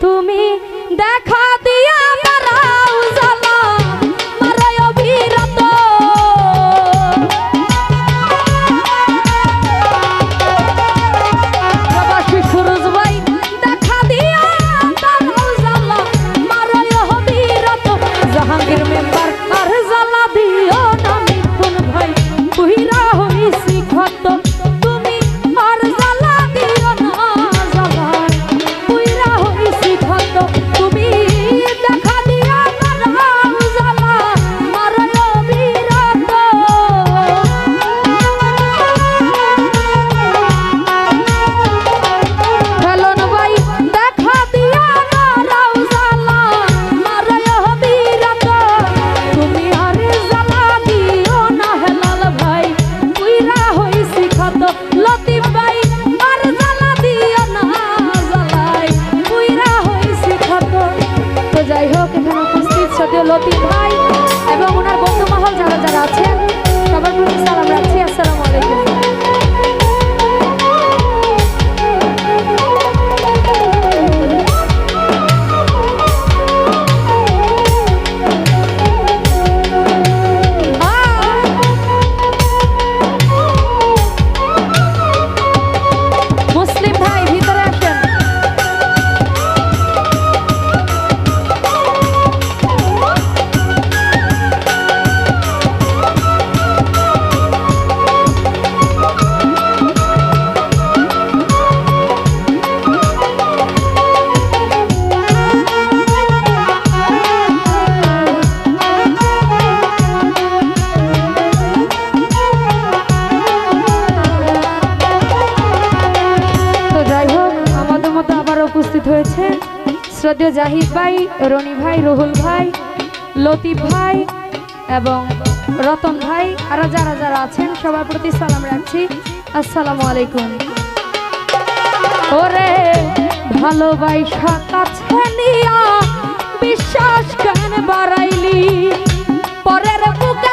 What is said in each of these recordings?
তুমি দেখা শ্রদ্ধেয় ভাই এবং ওনার বন্ধু মহল যারা যারা আছেন সবার প্রতি সালাম রাখছি। আসসালাম শ্রদ্ধেয় জাহিদ ভাই, রনি ভাই, রহুল ভাই, লতিফ ভাই এবং রতন ভাই, আর যারা যারা আছেন, সবার প্রতি সালাম রাখছি। আসসালামু আলাইকুম। ওরে, ভালোবাসা কাছে নিয়া বিশ্বাস কেন বাড়াইলি? পরের বুকে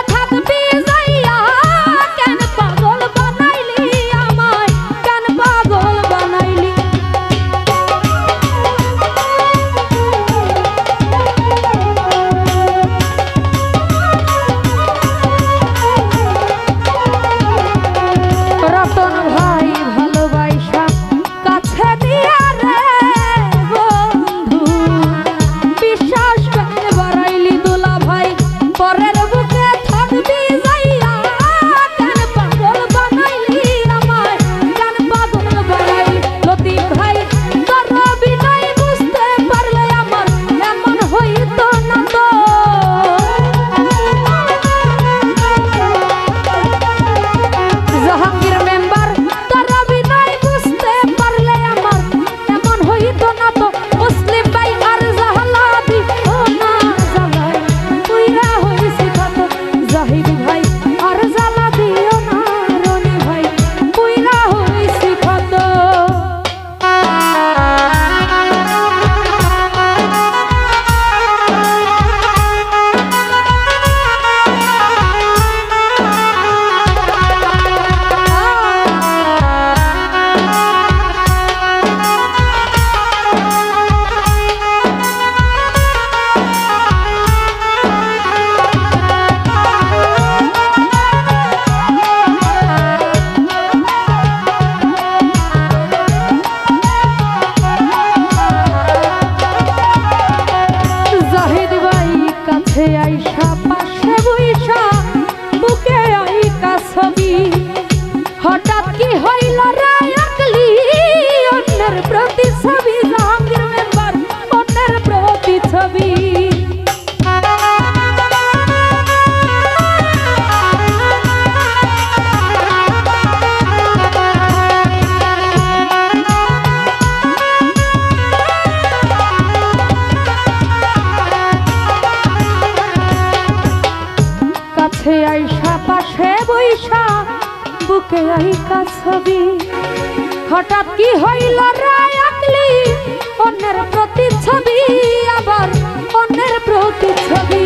কাছে আইসা পাশে বৈশা বুকে আইকা ছবি। হঠাৎ কি হইল রায় থাকলে অন্যের প্রতি ছবি আবার অন্যের প্রতি ছবি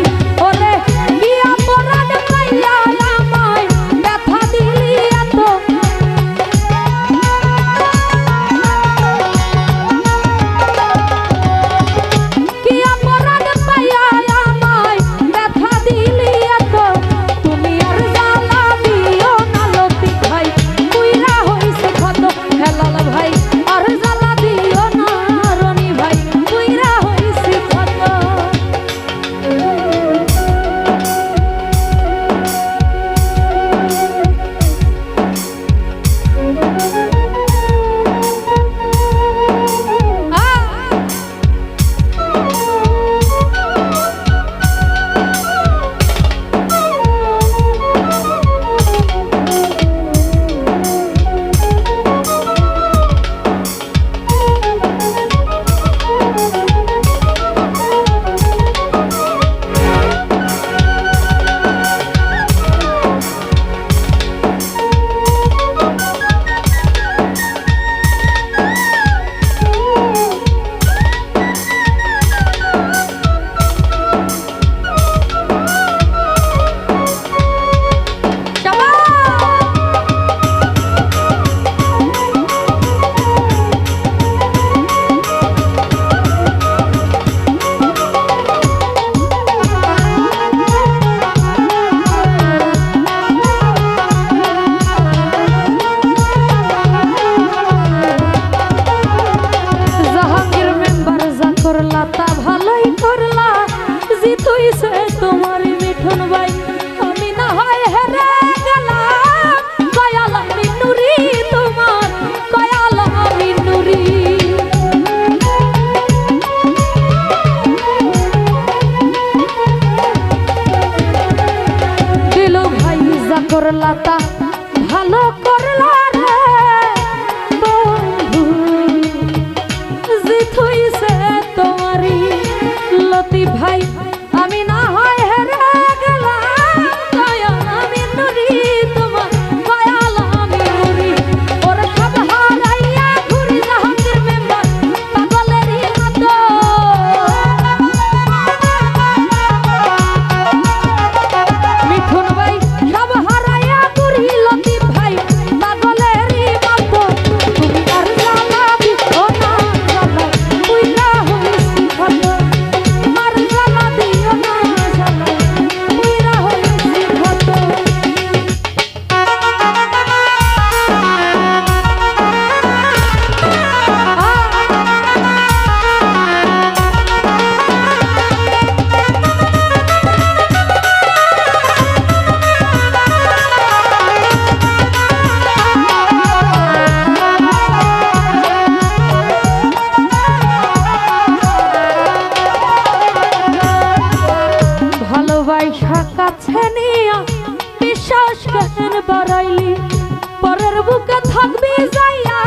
বাড়াইলি পরের বুকে থাকবি যাইয়া।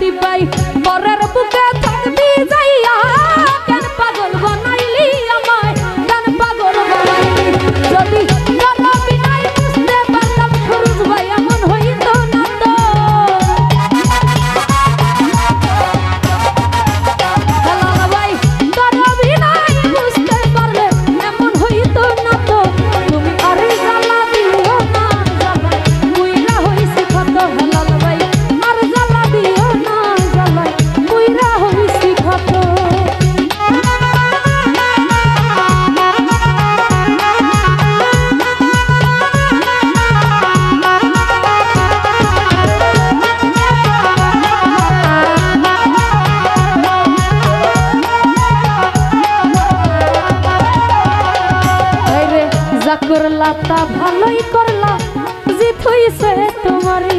বাড়াইলি যা করলা তা ভালোই করলা জিত হইছে তোমারই